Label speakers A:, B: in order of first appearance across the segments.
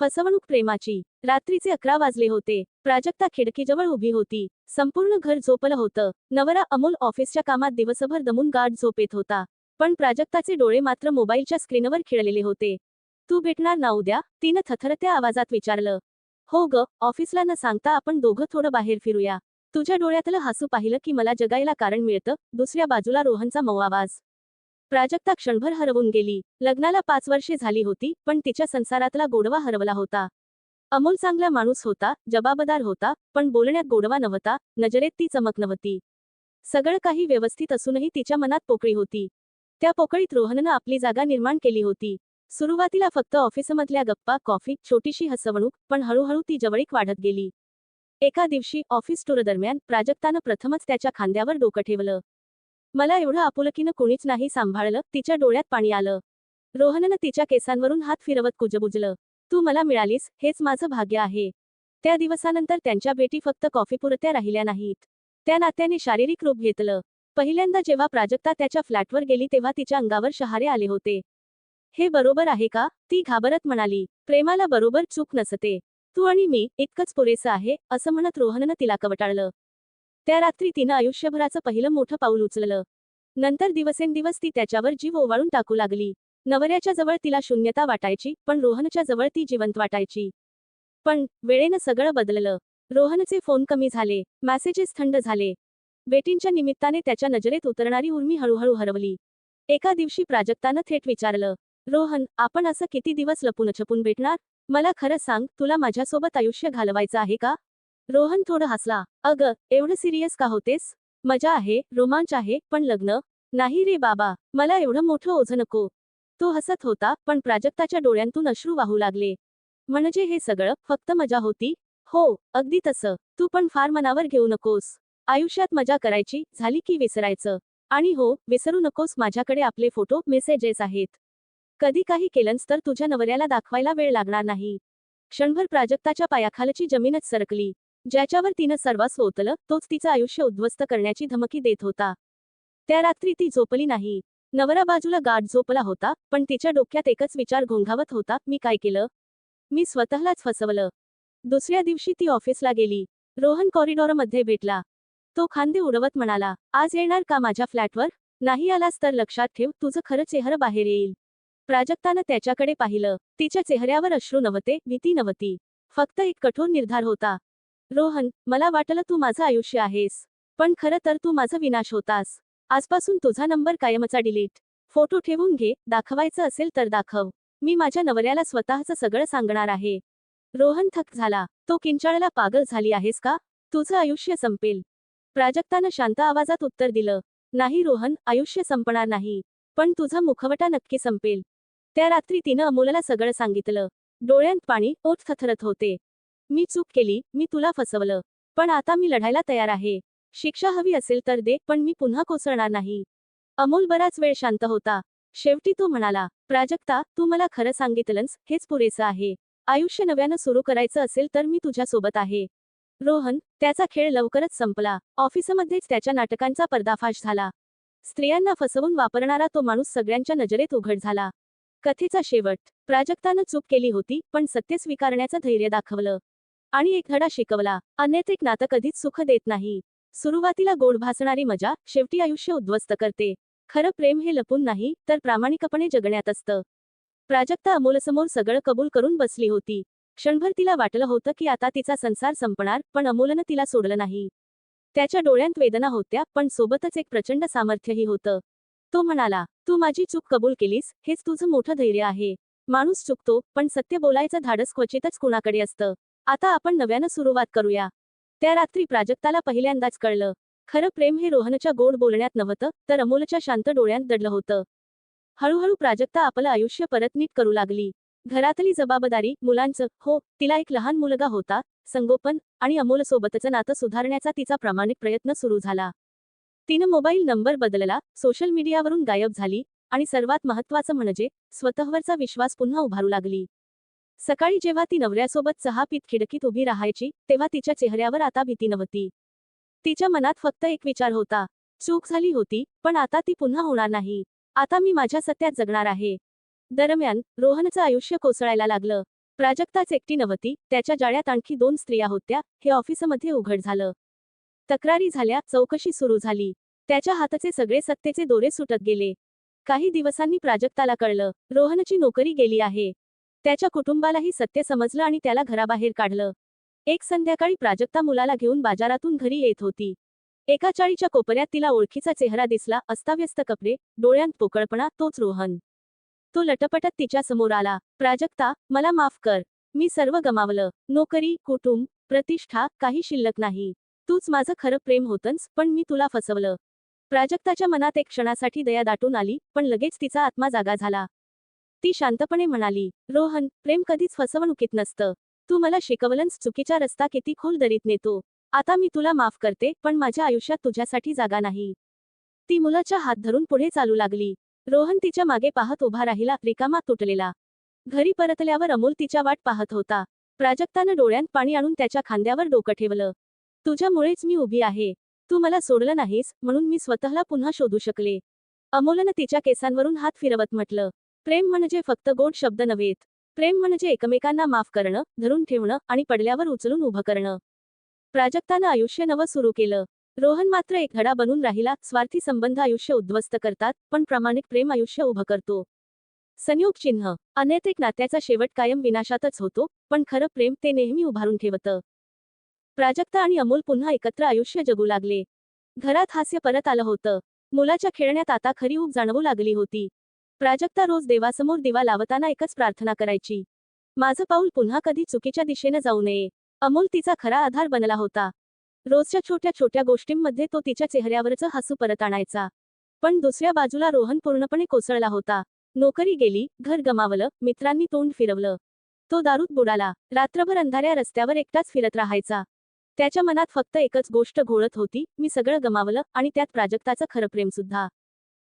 A: फसवणूक प्रेमाची. रात्रीचे अकरा वाजले होते. प्राजक्ता खिडकीजवळ उभी होती. संपूर्ण घर झोपलं होतं. नवरा अमोल ऑफिसच्या कामात दिवसभर दमून गाठ झोपेत होता. पण प्राजक्ताचे डोळे मात्र मोबाईलच्या स्क्रीनवर खिळलेले होते. तू भेटणार ना उद्या? तिनं थथरत्या आवाजात विचारलं. हो ग ऑफिसला न सांगता आपण दोघं थोडं बाहेर फिरूया. तुझ्या डोळ्यातलं हसू पाहिलं की मला जगायला कारण मिळतं. दुसऱ्या बाजूला रोहनचा मऊ आवाज. प्राजक्ता क्षणभर हरवून गेली. लग्नाला पाच वर्षे झाली होती पण तिच्या संसारातला गोडवा हरवला होता. अमोल चांगला माणूस होता जबाबदार होता पण बोलण्यात गोडवा नव्हता नजरेत ती चमक नव्हती. सगळं काही व्यवस्थित असूनही तिच्या मनात पोकळी होती. त्या पोकळीत रोहननं आपली जागा निर्माण केली होती. सुरुवातीला फक्त ऑफिसमधल्या गप्पा कॉफी छोटीशी हसवणूक पण हळूहळू ती जवळीक वाढत गेली. एका दिवशी ऑफिस टूर दरम्यान प्राजक्तानं प्रथमच त्याच्या खांद्यावर डोकं ठेवलं. मला एवढं आपुलकीनं कुणीच नाही सांभाळलं तिच्या डोळ्यात पाणी आलं. रोहननं तिच्या केसांवरून हात फिरवत कुजबुजलं. तू मला मिळालीस हेच माझं भाग्य आहे. त्या दिवसानंतर त्यांच्या भेटी फक्त कॉफीपुरत्या राहिल्या नाहीत. त्या नात्याने शारीरिक रूप घेतलं. पहिल्यांदा जेव्हा प्राजक्ता त्याच्या फ्लॅटवर गेली तेव्हा तिच्या अंगावर शहारे आले होते. हे बरोबर आहे का? ती घाबरत म्हणाली. प्रेमाला बरोबर चूक नसते. तू आणि मी इतकंच पुरेसं आहे असं म्हणत रोहननं तिला कवटाळलं. त्या रात्री तिनं आयुष्यभराचं पहिलं मोठं पाऊल उचललं. नंतर दिवसेंदिवस ती त्याच्यावर जीव ओवाळून टाकू लागली. नवऱ्याच्या जवळ तिला शून्यता वाटायची पण रोहनच्या जवळ ती जिवंत वाटायची. पण वेळेनं सगळं बदललं. रोहनचे फोन कमी झाले मॅसेजेस थंड झाले. बेटींच्या निमित्ताने त्याच्या नजरेत उतरणारी उर्मी हळूहळू हरवली. एका दिवशी प्राजक्तानं थेट विचारलं रोहन आपण असं किती दिवस लपून छपून भेटणार? मला खरं सांग तुला माझ्यासोबत आयुष्य घालवायचं आहे का? रोहन थोडं हसला अगं एवढं सिरियस का होतेस? मजा आहे रोमांच आहे पण लग्न? नाही रे बाबा मला एवढं मोठं ओझं नको. तो हसत होता पण प्राजक्ताच्या डोळ्यांतून अश्रू वाहू लागले. म्हणजे हे सगळं फक्त मजा होती? हो अगदी तसं. तू पण फार मनावर घेऊ नकोस. आयुष्यात मजा करायची झाली की विसरायचं? आणि हो विसरू नकोस माझ्याकडे आपले फोटो मेसेजेस आहेत. कधी काही केलंस तर तुझ्या नवऱ्याला दाखवायला वेळ लागणार नाही. क्षणभर प्राजक्ताच्या पायाखालची जमीनच सरकली. ज्याच्यावर तिनं सर्वास्व ओतलं तोच तिचं आयुष्य उद्ध्वस्त करण्याची धमकी देत होता. त्या रात्री ती झोपली नाही. नवरा बाजूला गाठ झोपला होता पण तिच्या डोक्यात एकच विचार घोंघावत होता मी काय केलं? मी स्वतःलाच फसवलं. दुसऱ्या दिवशी ती ऑफिसला गेली. रोहन कॉरिडॉरमध्ये भेटला. तो खांदे उडवत म्हणाला आज येणार का माझ्या फ्लॅटवर? नाही आलास तर लक्षात ठेव तुझं खरं चेहरं बाहेर येईल प्राजक्तानं त्याच्याकडे पाहिलं. तिच्या चेहऱ्यावर अश्रू नव्हते भीती नव्हती. फक्त एक कठोर निर्धार होता. रोहन मला वाटलं तू माझं आयुष्य आहेस पण खरं तर तू माझा विनाश होतास. आजपासून तुझा नंबर कायमचा डिलीट. फोटो ठेवून घे दाखवायचं असेल तर दाखव. मी माझ्या नवऱ्याला स्वतःचं सगळं सांगणार आहे. रोहन थक झाला. तो किंचाळला पागल झाली आहेस का? तुझं आयुष्य संपेल. प्राजक्तानं शांत आवाजात उत्तर दिलं. नाही रोहन आयुष्य संपणार नाही. पण तुझा मुखवटा नक्की संपेल. त्या रात्री तिनं अमोलला सगळं सांगितलं. डोळ्यांत पाणी ओठ थथरत होते. मी चूक केली मी तुला फसवलं. पण आता मी लढायला तयार आहे. शिक्षा हवी असेल तर दे पण मी पुन्हा कोसळणार नाही. अमोल बराच वेळ शांत होता. शेवटी तो म्हणाला प्राजक्ता तू मला खरं सांगितलंस हेच पुरेसं आहे. आयुष्य नव्यानं सुरू करायचं असेल तर मी तुझ्यासोबत आहे. रोहन त्याचा खेळ लवकरच संपला. ऑफिसमध्येच त्याच्या नाटकांचा पर्दाफाश झाला. स्त्रियांना फसवून वापरणारा तो माणूस सगळ्यांच्या नजरेत उघड झाला. कथेचा शेवट. प्राजक्तानं चूक केली होती पण सत्य स्वीकारण्याचं धैर्य दाखवलं. आणि एक धडा शिकवला. अनैतिक नातं कधीच सुख देत नाही. सुरुवातीला गोड भासणारी मजा शेवटी आयुष्य उद्ध्वस्त करते. खरं प्रेम हे लपून नाही तर प्रामाणिकपणे जगण्यात असतं. प्राजक्ता अमोलसमोर सगळं कबूल करून बसली होती. क्षणभर तिला वाटलं होतं की आता तिचा संसार संपणार पण अमोलनं तिला सोडलं नाही. त्याच्या डोळ्यांत वेदना होत्या पण सोबतच एक प्रचंड सामर्थ्यही होतं. तो म्हणाला तू माझी चूक कबूल केलीस हेच तुझं मोठं धैर्य आहे. माणूस चुकतो पण सत्य बोलायचं धाडस क्वचितच कुणाकडे असतं. आता आपण नव्यानं सुरुवात करूया. त्या रात्री प्राजक्ताला पहिल्यांदाच कळलं. खरं प्रेम हे रोहनच्या गोड बोलण्यात नव्हतं तर अमोलच्या शांत डोळ्यांत दडलं होतं. हळूहळू प्राजक्ता आपलं आयुष्य परत नीट करू लागली. घरातली जबाबदारी मुलांचं हो तिला एक लहान मुलगा होता संगोपन आणि अमोलसोबतचं नातं सुधारण्याचा तिचा प्रामाणिक प्रयत्न सुरू झाला. तिनं मोबाईल नंबर बदलला सोशल मीडियावरून गायब झाली आणि सर्वात महत्त्वाचं म्हणजे स्वतःवरचा विश्वास पुन्हा उभारू लागली. सकाळी जेव्हा ती नवऱ्यासोबत चहा पीत खिडकीत उभी राहायची तेव्हा तिच्या चेहऱ्यावर आता भीती नव्हती. तिच्या मनात फक्त एक विचार होता. चूक झाली होती पण आता ती पुन्हा होणार नाही. आता मी माझ्या सत्यात जगणार आहे. दरम्यान रोहनचं आयुष्य कोसळायला लागलं. प्राजक्ताच एकटी नव्हती त्याच्या जाळ्यात आणखी दोन स्त्रिया होत्या हे ऑफिसमध्ये उघड झालं. तक्रारी झाल्या चौकशी सुरू झाली. त्याच्या हातचे सगळे सत्तेचे दोरे सुटत गेले. काही दिवसांनी प्राजक्ताला कळलं रोहनची नोकरी गेली आहे. त्याच्या कुटुंबालाही सत्य समजलं आणि त्याला घराबाहेर काढलं. एक संध्याकाळी प्राजक्ता मुलाला घेऊन बाजारातून घरी येत होती. एका चाळीच्या कोपऱ्यात तिला ओळखीचा चेहरा दिसला अस्ताव्यस्त कपडे डोळ्यांत पोकळपणा तोच रोहन. तो लटपटत तिच्या समोर आला प्राजक्ता मला माफ कर. मी सर्व गमावलं. नोकरी कुटुंब प्रतिष्ठा काही शिल्लक नाही. तूच माझं खरं प्रेम होतंस पण मी तुला फसवलं. प्राजक्ताच्या मनात एक क्षणासाठी दया दाटून आली पण लगेच तिचा आत्मा जागा झाला. ती शांतपणे म्हणाली रोहन प्रेम कधीच फसवणुकीत नसतं. तू मला शिकवलंस चुकीचा रस्ता किती खोल दरीत नेतो. आता मी तुला माफ करते पण माझ्या आयुष्यात तुझ्यासाठी जागा नाही. ती मुलाच्या हात धरून पुढे चालू लागली. रोहन तिच्यामागे पाहत उभा राहिला रिकामा तुटलेला. घरी परतल्यावर अमोल तिच्या वाट पाहत होता. प्राजक्तानं डोळ्यांत पाणी आणून त्याच्या खांद्यावर डोकं ठेवलं. तुझ्यामुळेच मी उभी आहे. तू मला सोडलं नाहीस म्हणून मी स्वतःला पुन्हा शोधू शकले. अमोलनं तिच्या केसांवरून हात फिरवत म्हटलं. प्रेम म्हणजे फक्त गोड शब्द नव्हेत. प्रेम म्हणजे एकमेकांना माफ करणं धरून ठेवणं आणि पडल्यावर उचलून उभं करणं. प्राजक्तानं आयुष्य नवं सुरू केलं. रोहन मात्र एक धडा बनून राहिला स्वार्थी संबंध आयुष्य उद्ध्वस्त करतात पण प्रामाणिक प्रेम आयुष्य उभं करतो. संयोग चिन्ह. अनैतिक नात्याचा शेवट कायम विनाशातच होतो पण खरं प्रेम ते नेहमी उभारून ठेवतं. प्राजक्ता आणि अमोल पुन्हा एकत्र आयुष्य जगू लागले. घरात हास्य परत आलं होतं. मुलाच्या खेळण्यात आता खरी ऊब जाणवू लागली होती. प्राजक्ता रोज देवासमोर दिवा लावताना एकच प्रार्थना करायची. माझं पाऊल पुन्हा कधी चुकीच्या दिशेनं जाऊ नये. अमोल तिचा खरा आधार बनला होता. रोजच्या छोट्या छोट्या गोष्टींमध्ये तो तिच्या चेहऱ्यावरचं हसू परत आणायचा. पण दुसऱ्या बाजूला रोहन पूर्णपणे कोसळला होता. नोकरी गेली घर गमावलं मित्रांनी तोंड फिरवलं. तो दारूत बुडाला रात्रभर अंधाऱ्या रस्त्यावर एकटाच फिरत राहायचा. त्याच्या मनात फक्त एकच गोष्ट घोळत होती मी सगळं गमावलं आणि त्यात प्राजक्ताचं खरं प्रेम सुद्धा.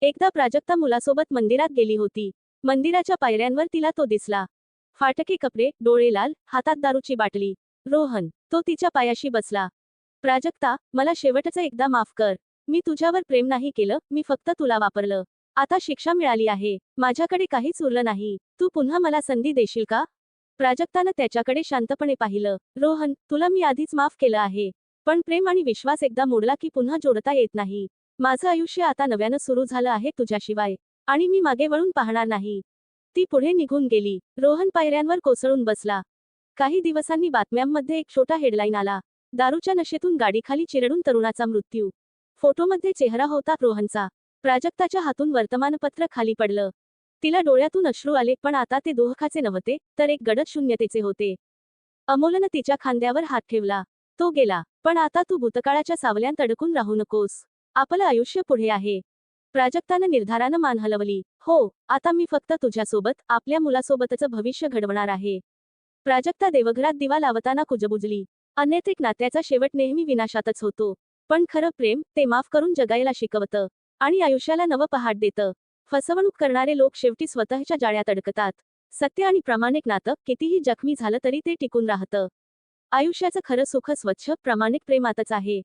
A: एकदा प्राजक्ता मुलासोबत मंदिरात गेली होती. मंदिराच्या पायऱ्यांवर तिला तो दिसला. फाटके कपडे डोळे लाल हातात दारूची बाटली. रोहन तो तिच्या पायाशी बसला. प्राजक्ता मला शेवटचं एकदा माफ कर. मी तुझ्यावर प्रेम नाही केलं मी फक्त तुला वापरलं. आता शिक्षा मिळाली आहे. माझ्याकडे काहीच उरलं नाही. तू पुन्हा मला संधी देशील का? प्राजक्तानं त्याच्याकडे शांतपणे पाहिलं. रोहन तुला मी आधीच माफ केलं आहे. पण प्रेम आणि विश्वास एकदा मोडला की पुन्हा जोडता येत नाही. माझं आयुष्य आता नव्यानं सुरू झालं आहे तुझ्याशिवाय. आणि मी मागे वळून पाहणार नाही. ती पुढे निघून गेली. रोहन पायऱ्यांवर कोसळून बसला. काही दिवसांनी बातम्यांमध्ये एक छोटा हेडलाईन आला. दारूच्या नशेतून गाडीखाली चिरडून तरुणाचा मृत्यू. फोटोमध्ये चेहरा होता रोहनचा. प्राजक्ताच्या हातून वर्तमानपत्र खाली पडलं. तिला डोळ्यातून अश्रू आले पण आता ते दोहखाचे नव्हते तर एक गडद शून्यतेचे होते. अमोलनं तिच्या खांद्यावर हात ठेवला. तो गेला. पण आता तू भूतकाळाच्या सावल्यात अडकून राहू नकोस. आपलं आयुष्य पुढे आहे. प्राजक्तानं निर्धारानं मान हलवली. हो आता मी फक्त तुझ्यासोबत आपल्या मुलासोबतचं भविष्य घडवणार आहे. प्राजक्ता देवघरात दिवा लावताना कुजबुजली. अनैतिक नात्याचा शेवट नेहमी विनाशातच होतो. पण खरं प्रेम ते माफ करून जगायला शिकवतं. आणि आयुष्याला नवं पहाट देतं. फसवणूक करणारे लोक शेवटी स्वतःच्या जाळ्यात अडकतात. सत्य आणि प्रामाणिक नातं कितीही जखमी झालं तरी ते टिकून राहतं. आयुष्याचं खरं सुख स्वच्छ प्रामाणिक प्रेमातच आहे.